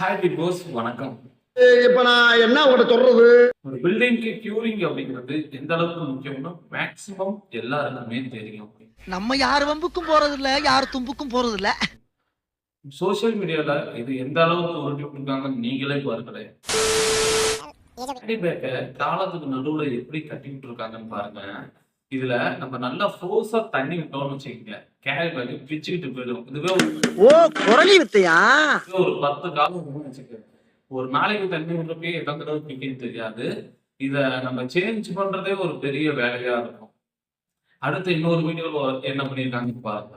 Hi big pass வணக்கம் இப்ப நான் என்ன உங்கள்கிட்ட சொல்றது? ஒரு பில்டிங்க்கு கியூரிங் அப்படிங்கிறது எந்த அளவுக்கு முக்கியம்னா மேக்சிமம் எல்லாருக்குமே தெரியும். நம்ம யார் வம்புக்கும் போறது இல்ல யார் தும்புக்கும் போறது இல்ல சோஷியல் மீடியால இது எந்த அளவுக்கு உருட்டி விட்டுருக்காங்கன்னு நீங்களே பாருங்களேன். காலத்துக்கு நடுவுல எப்படி கட்டி விட்டுருக்காங்கன்னு பாருங்க. இதுல நம்ம நல்லா ஃபோர்ஸா தண்ணி விட்டோம்னு வச்சுக்கோங்க கேரி பேக் பிச்சுக்கிட்டு போயிடும். இதுவே ஒரு ஓ குரலி வித்தையா? ஒரு பத்து காலம் வச்சுக்கோங்க. ஒரு நாளைக்கு தண்ணி விடுறப்பே எத்தனை தடவை பிடிக்குன்னு தெரியாது. இத நம்ம சேஞ்ச் பண்றதே ஒரு பெரிய வேலையா இருக்கும். அடுத்து இன்னொரு வீடியோல என்ன பண்ணிருக்காங்கன்னு பாருங்க.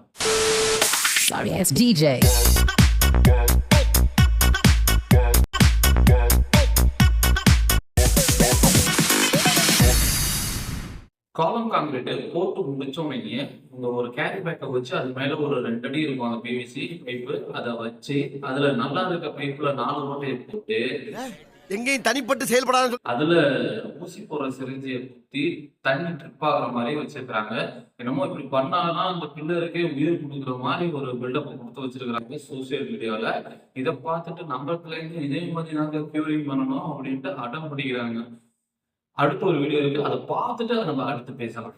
காலம் காங்கிரீட் போட்டு முடிச்ச உடனே உங்க ஒரு கேரி பேக்கை வச்சு அது மேல ஒரு ரெண்டு அடி இருக்கும் அந்த பிவிசி பைப்பு அதை வச்சு அதுல நல்லா இருக்க பைப்புல நாலு ஓட்டையை போட்டு எங்கேயும் தனிப்பட்டு செயல்படாத அதுல ஊசி போற சிரிஞ்சியை குத்தி தண்ணி ட்ரிப் ஆகுற மாதிரி வச்சிருக்காங்க என்னமோ இப்படி பண்ணாதான் அந்த பில்லருக்கே உயிர் கொடுக்குற மாதிரி ஒரு பில்டப் கொடுத்து வச்சிருக்காங்க சோசியல் மீடியால இதை பார்த்துட்டு நம்ம பிள்ளைங்க இதே மாதிரி நாங்க பியூரிங் பண்ணணும் அப்படின்ட்டு அடம் பிடிக்கிறாங்க. அடுத்த ஒரு வீடியோ இருக்கு. அதை பார்த்துட்டு நம்ம அடுத்து பேசலாம்.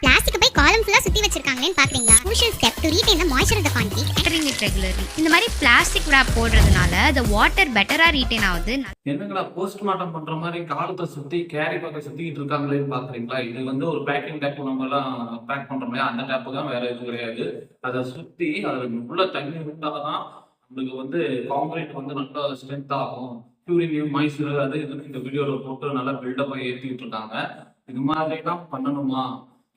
பிளாஸ்டிக் போய் காலம் ஃபுல்லா சுத்தி வச்சிருக்காங்களேன்னு பாக்குறீங்களா? to retain the moisture of the concrete watering it regularly. இந்த மாதிரி பிளாஸ்டிக் wrap போடுறதுனால the water பெட்டரா ரீட்டைன் ஆகுது. என்னங்களா போஸ்ட்மார்ட்டம் பண்ற மாதிரி காலத்தை சுத்தி கேரி பேக்கை சுத்திக்கிட்டு இருக்காங்களேன்னு பாக்குறீங்களா? இது வந்து ஒரு பேக்கிங் டேப் நம்ம எல்லாம் பேக் பண்றோம் இல்லையா அந்த டேப்பு தான் வேற எதுவும் கிடையாது. அதை சுத்தி அதுல உள்ள தண்ணி விட்டாதான் உங்களுக்கு வந்து காங்கிரீட் வந்து நல்லா ஸ்ட்ரென்த் ஆகும். பியூரிங் மைசூர் அது இதுன்னு இந்த வீடியோவில் போட்டு நல்லா பில்டப் ஏற்றிக்கிட்டு இருக்காங்க. இது மாதிரிலாம் பண்ணணுமா?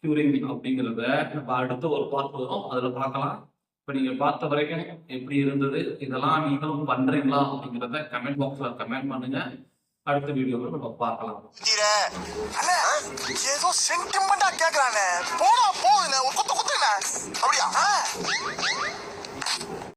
கியூரிங் அப்படிங்கிறத நம்ம அடுத்து ஒரு பார்ட் வரும். அதில் பார்க்கலாம். இப்போ நீங்கள் பார்த்த வரைக்கும் எப்படி இருந்தது? இதெல்லாம் நீங்களும் பண்ணுறீங்களா அப்படிங்கிறத கமெண்ட் பாக்ஸில் கமெண்ட் பண்ணுங்க. அடுத்த வீடியோவில் நம்ம பார்க்கலாம். ஏதோ சென்டிமெண்டா கேக்குறானே. போடா போகுதுண்ணே ஒரு